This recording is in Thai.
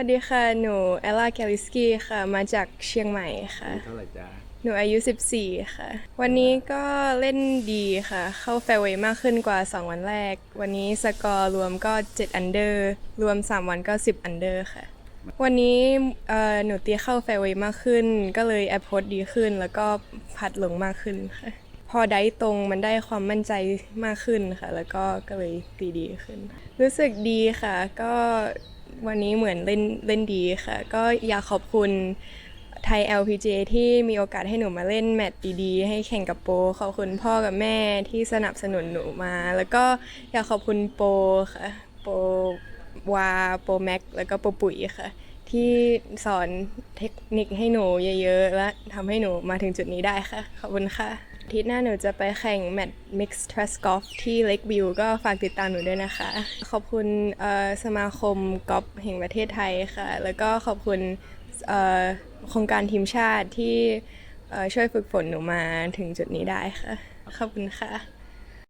วัสดีค่ะ หนูเอลล่าแกลิสกี้ค่ะ มาจากเชียงใหม่ค่ะ เท่าไหร่จ้าหนูอายุ 14 ค่ะ วันนี้ก็เล่นดีค่ะ เข้าแฟร์เวย์มากขึ้นกว่า 2 วันแรก วันนี้สกอร์รวมก็ 7 อันเดอร์ รวม 3 วันก็ 10 อันเดอร์ค่ะ วันนี้เอ่อหนูตีเข้าแฟร์เวย์มากขึ้น ก็เลยแอปโพสดีขึ้น แล้วก็พัดลงมากขึ้นค่ะ พอได้ตรงมันได้ความมั่นใจมากขึ้นค่ะ แล้วก็ก็เลยตีดีขึ้น รู้สึกดีค่ะ ก็ วันนี้เหมือนเล่นเล่นดีค่ะ ก็อยากขอบคุณไทย LPGA ที่มีโอกาสให้หนูมาเล่นแมตช์ดีๆ ให้แข่งกับโป ขอบคุณพ่อกับแม่ที่สนับสนุนหนูมา แล้วก็อยากขอบคุณโปค่ะ โปวา โปแม็ก แล้วก็โปปุ๋ยค่ะ ที่สอนเทคนิคให้หนูเยอะๆ และทำให้หนูมาถึงจุดนี้ได้ค่ะ ขอบคุณค่ะทิตหน้าหนูจะไปแข่งแมตช์ Mixed Trust Golf ที่ Lake View ก็ฝากติดตามหนูด้วยนะคะ ขอบคุณสมาคมกอล์ฟแห่งประเทศไทยค่ะ แล้วก็ขอบคุณโครงการทีมชาติที่ช่วยฝึกฝนหนูมาถึงจุดนี้ได้ค่ะ ขอบคุณค่ะ